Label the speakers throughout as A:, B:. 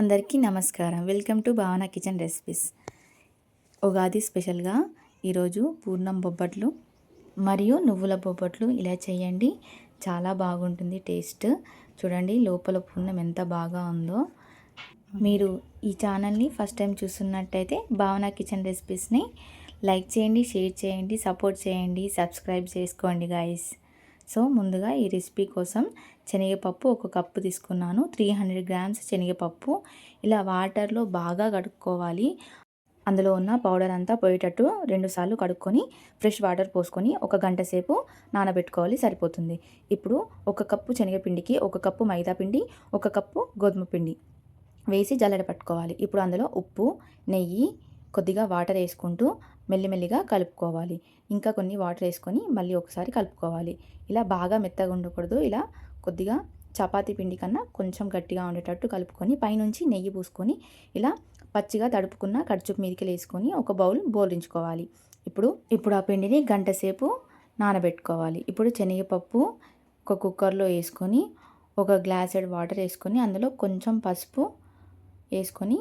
A: అందరికీ నమస్కారం. Welcome to Bhavana kitchen recipes Ugadi స్పెషల్గా ఈరోజు పూర్ణం బొబ్బట్లు మరియు నువ్వుల బొబ్బట్లు ఇలా చేయండి. చాలా బాగుంటుంది టేస్ట్. చూడండి లోపల పూర్ణం ఎంత బాగా ఉందో. మీరు ఈ ఛానల్ని ఫస్ట్ టైం చూస్తున్నట్టయితే భావన కిచెన్ రెసిపీస్ని లైక్ చేయండి షేర్ చేయండి సపోర్ట్ చేయండి సబ్స్క్రైబ్ చేసుకోండి గాయస్ సో ముందుగా ఈ రెసిపీ కోసం శనగపప్పు ఒక కప్పు తీసుకున్నాను. త్రీ హండ్రెడ్ గ్రామ్స్ శనగపప్పు. ఇలా వాటర్లో బాగా కడుక్కోవాలి. అందులో ఉన్న పౌడర్ అంతా పోయేటట్టు రెండుసార్లు కడుక్కొని ఫ్రెష్ వాటర్ పోసుకొని ఒక గంట సేపు నానబెట్టుకోవాలి సరిపోతుంది. ఇప్పుడు ఒక కప్పు శనగపిండికి ఒక కప్పు మైదా పిండి ఒక కప్పు గోధుమ పిండి వేసి జల్లెడ పట్టుకోవాలి. ఇప్పుడు అందులో ఉప్పు నెయ్యి కొద్దిగా వాటర్ వేసుకుంటూ మెల్లిమెల్లిగా కలుపుకోవాలి. ఇంకా కొన్ని వాటర్ వేసుకొని మళ్ళీ ఒకసారి కలుపుకోవాలి. ఇలా బాగా మెత్తగా ఉండకూడదు. ఇలా కొద్దిగా చపాతీ పిండి కన్నా కొంచెం గట్టిగా ఉండేటట్టు కలుపుకొని పైనుంచి నెయ్యి పూసుకొని ఇలా పచ్చిగా తడుపుకున్న కడుచుపు మీదకి వేసుకొని ఒక బౌల్ బోలించుకోవాలి ఇప్పుడు ఇప్పుడు ఆ పిండిని గంట సేపు నానబెట్టుకోవాలి. ఇప్పుడు శనగపప్పు ఒక కుక్కర్లో వేసుకొని ఒక గ్లాసెడ్ వాటర్ వేసుకొని అందులో కొంచెం పసుపు వేసుకొని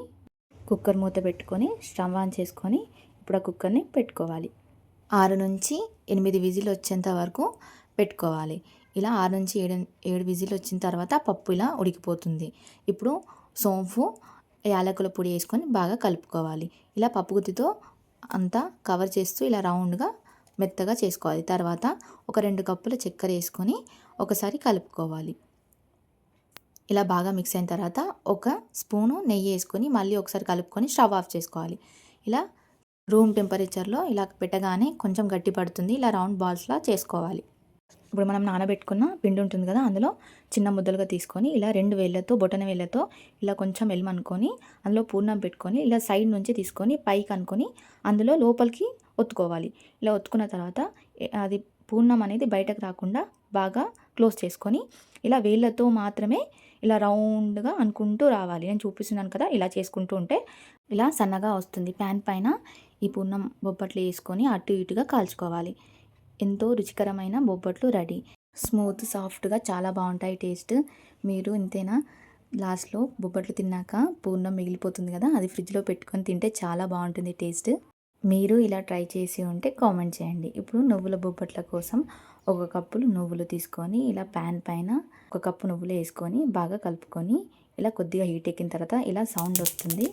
A: కుక్కర్ మూత పెట్టుకొని స్టవ్ ఆన్ చేసుకొని ఇప్పుడు ఆ కుక్కర్ని పెట్టుకోవాలి. ఆరు నుంచి ఎనిమిది విజిల్ వచ్చేంత వరకు పెట్టుకోవాలి. ఇలా ఆరు నుంచి ఏడు ఏడు విజిల్ వచ్చిన తర్వాత పప్పు ఇలా ఉడికిపోతుంది. ఇప్పుడు సోంపు యాలకుల పొడి వేసుకొని బాగా కలుపుకోవాలి. ఇలా పప్పు గుత్తితో అంతా కవర్ చేస్తూ ఇలా రౌండ్గా మెత్తగా చేసుకోవాలి. తర్వాత ఒక రెండు కప్పుల చక్కెర వేసుకొని ఒకసారి కలుపుకోవాలి. ఇలా బాగా మిక్స్ అయిన తర్వాత ఒక స్పూను నెయ్యి వేసుకొని మళ్ళీ ఒకసారి కలుపుకొని స్టవ్ ఆఫ్ చేసుకోవాలి. ఇలా రూమ్ టెంపరేచర్లో ఇలా పెట్టగానే కొంచెం గట్టి పడుతుంది. ఇలా రౌండ్ బాల్స్లా చేసుకోవాలి. ఇప్పుడు మనం నానబెట్టుకున్న పిండి ఉంటుంది కదా అందులో చిన్న ముద్దలుగా తీసుకొని ఇలా రెండు వేళ్ళతో బొటన వేళ్ళతో ఇలా కొంచెం వెళ్ళమనుకొని అందులో పూర్ణం పెట్టుకొని ఇలా సైడ్ నుంచి తీసుకొని పైకి అనుకొని అందులో లోపలికి ఒత్తుకోవాలి. ఇలా ఒత్తుకున్న తర్వాత అది పూర్ణం అనేది బయటకు రాకుండా బాగా క్లోజ్ చేసుకొని ఇలా వేళ్ళతో మాత్రమే ఇలా రౌండ్గా అనుకుంటూ రావాలి. నేను చూపిస్తున్నాను కదా ఇలా చేసుకుంటూ ఉంటే ఇలా సన్నగా వస్తుంది. ప్యాన్ పైన ఈ పూర్ణం బొబ్బట్లు వేసుకొని అటు ఇటుగా కాల్చుకోవాలి. ఎంతో రుచికరమైన బొబ్బట్లు రెడీ. స్మూత్ సాఫ్ట్గా చాలా బాగుంటాయి టేస్ట్. మీరు ఇంతేనా? లాస్ట్లో బొబ్బట్లు తిన్నాక పూర్ణం మిగిలిపోతుంది కదా అది ఫ్రిడ్జ్లో పెట్టుకొని తింటే చాలా బాగుంటుంది టేస్ట్. మీరు ఇలా ట్రై చేసి ఉంటే కామెంట్ చేయండి. ఇప్పుడు నువ్వుల బొబ్బట్ల కోసం ఒక కప్పులు నువ్వులు తీసుకొని ఇలా ప్యాన్ పైన ఒక కప్పు నువ్వులు వేసుకొని బాగా కలుపుకొని ఇలా కొద్దిగా హీట్ ఎక్కిన తర్వాత ఇలా సౌండ్ వస్తుంది.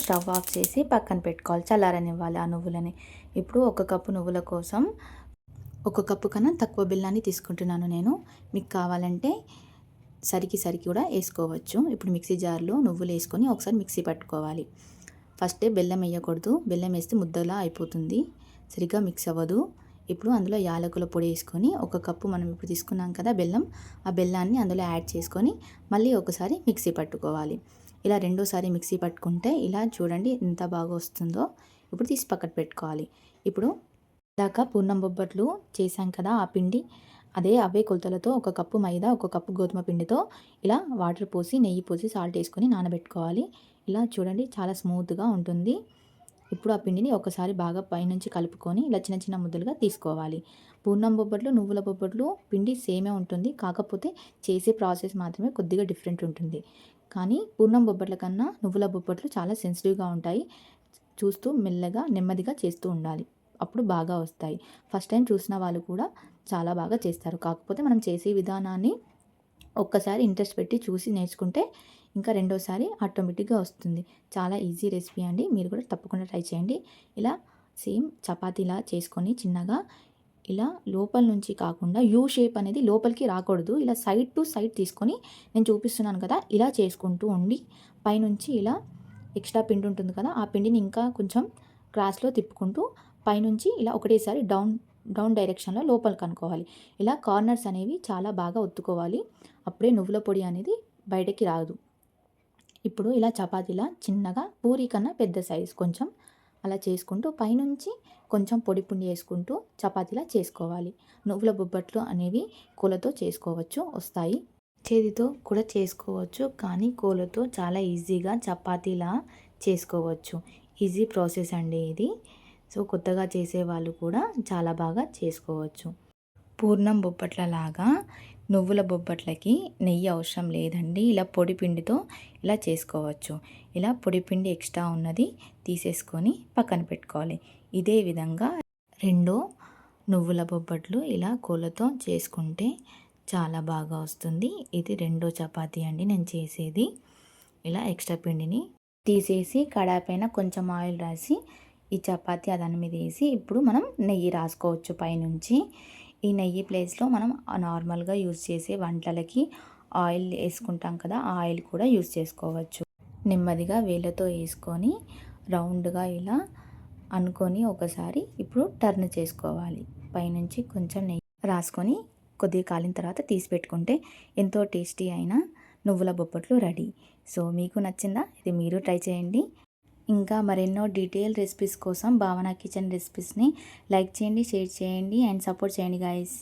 A: స్టవ్ ఆఫ్ చేసి పక్కన పెట్టుకోవాలి చల్లారనివ్వాలి ఆ నువ్వులని. ఇప్పుడు ఒక కప్పు నువ్వుల కోసం ఒక కప్పు కన్నా తక్కువ బెల్లాన్ని తీసుకుంటున్నాను నేను. మీకు కావాలంటే సరికి సరికి కూడా వేసుకోవచ్చు. ఇప్పుడు మిక్సీ జార్లో నువ్వులు వేసుకొని ఒకసారి మిక్సీ పట్టుకోవాలి. ఫస్టే బెల్లం వేయకూడదు. బెల్లం వేస్తే ముద్దలా అయిపోతుంది. సరిగ్గా మిక్స్ అవ్వదు. ఇప్పుడు అందులో యాలకుల పొడి వేసుకొని ఒక కప్పు మనం ఇప్పుడు తీసుకున్నాం కదా బెల్లం ఆ బెల్లాన్ని అందులో యాడ్ చేసుకొని మళ్ళీ ఒకసారి మిక్సీ పట్టుకోవాలి. ఇలా రెండోసారి మిక్సీ పట్టుకుంటే ఇలా చూడండి ఎంత బాగా వస్తుందో. ఇప్పుడు తీసి పక్కన పెట్టుకోవాలి. ఇప్పుడు దాకా పూర్ణం బొబ్బట్లు చేశాం కదా ఆ పిండి అదే అవే కొలతలతో ఒక కప్పు మైదా ఒక కప్పు గోధుమ పిండితో ఇలా వాటర్ పోసి నెయ్యి పోసి సాల్ట్ వేసుకొని నానబెట్టుకోవాలి. ఇలా చూడండి చాలా స్మూత్గా ఉంటుంది. ఇప్పుడు ఆ పిండిని ఒకసారి బాగా పైనుంచి కలుపుకొని ఇలా చిన్న చిన్న ముద్దలుగా తీసుకోవాలి. పూర్ణం బొబ్బట్లు నువ్వుల బొబ్బట్లు పిండి సేమే ఉంటుంది. కాకపోతే చేసే ప్రాసెస్ మాత్రమే కొద్దిగా డిఫరెంట్ ఉంటుంది. కానీ పూర్ణం బొబ్బట్ల కన్నా నువ్వుల బొబ్బట్లు చాలా సెన్సిటివ్గా ఉంటాయి. చూస్తూ మెల్లగా నెమ్మదిగా చేస్తూ ఉండాలి. అప్పుడు బాగా వస్తాయి. ఫస్ట్ టైం చూసిన వాళ్ళు కూడా చాలా బాగా చేస్తారు. కాకపోతే మనం చేసే విధానాన్ని ఒక్కసారి ఇంట్రెస్ట్ పెట్టి చూసి నేర్చుకుంటే ఇంకా రెండోసారి ఆటోమేటిక్గా వస్తుంది. చాలా ఈజీ రెసిపీ అండి. మీరు కూడా తప్పకుండా ట్రై చేయండి. ఇలా సేమ్ చపాతీలా చేసుకొని చిన్నగా ఇలా లోపల నుంచి కాకుండా యూ షేప్ అనేది లోపలికి రాకూడదు. ఇలా సైడ్ టు సైడ్ తీసుకొని నేను చూపిస్తున్నాను కదా ఇలా చేసుకుంటూ ఉండి పైనుంచి ఇలా ఎక్స్ట్రా పిండి ఉంటుంది కదా ఆ పిండిని ఇంకా కొంచెం క్రాస్లో తిప్పుకుంటూ పైనుంచి ఇలా ఒకటేసారి డౌన్ డౌన్ డైరెక్షన్లో లోపలికి అనుకోవాలి ఇలా కార్నర్స్ అనేవి చాలా బాగా ఒత్తుకోవాలి. అప్పుడే నువ్వుల పొడి అనేది బయటకి రాదు. ఇప్పుడు ఇలా చపాతీలా చిన్నగా పూరి కన్నా పెద్ద సైజ్ కొంచెం అలా చేసుకుంటూ పైనుంచి కొంచెం పొడి పుండి వేసుకుంటూ చపాతీలా చేసుకోవాలి. నువ్వుల బొబ్బట్లు అనేవి కూలతో చేసుకోవచ్చు వస్తాయి. చేతితో కూడా చేసుకోవచ్చు కానీ కూలతో చాలా ఈజీగా చపాతీలా చేసుకోవచ్చు. ఈజీ ప్రాసెస్ అండి ఇది. సో కొత్తగా చేసే వాళ్ళు కూడా చాలా బాగా చేసుకోవచ్చు. పూర్ణం బొబ్బట్లలాగా నువ్వుల బొబ్బట్లకి నెయ్యి అవసరం లేదండి. ఇలా పొడి పిండితో ఇలా చేసుకోవచ్చు. ఇలా పొడి పిండి ఎక్స్ట్రా ఉన్నది తీసేసుకొని పక్కన పెట్టుకోవాలి. ఇదే విధంగా రెండో నువ్వుల బొబ్బట్లు ఇలా కోళ్ళతో చేసుకుంటే చాలా బాగా వస్తుంది. ఇది రెండో చపాతీ అండి నేను చేసేది. ఇలా ఎక్స్ట్రా పిండిని తీసేసి కడాయి పైన కొంచెం ఆయిల్ రాసి ఈ చపాతి దాని మీద వేసి ఇప్పుడు మనం నెయ్యి రాసుకోవచ్చు పైనుంచి. ఈ నెయ్యి ప్లేస్లో మనం నార్మల్గా యూజ్ చేసే వంటలకి ఆయిల్ వేసుకుంటాం కదా ఆయిల్ కూడా యూజ్ చేసుకోవచ్చు. నెమ్మదిగా వేళ్ళతో వేసుకొని రౌండ్గా ఇలా అనుకొని ఒకసారి ఇప్పుడు టర్న్ చేసుకోవాలి. పైనుంచి కొంచెం నెయ్యి రాసుకొని కొద్దిగా కాలిన తర్వాత తీసి పెట్టుకుంటే ఎంతో టేస్టీ అయిన నువ్వుల బొప్పట్లు రెడీ. సో మీకు నచ్చిందా? ఇది మీరు ట్రై చేయండి. ఇంకా మరెన్నో డీటెయిల్ రెసిపీస్ కోసం భావన కిచెన్ రెసిపీస్ని లైక్ చేయండి షేర్ చేయండి అండ్ సపోర్ట్ చేయండి గాయస్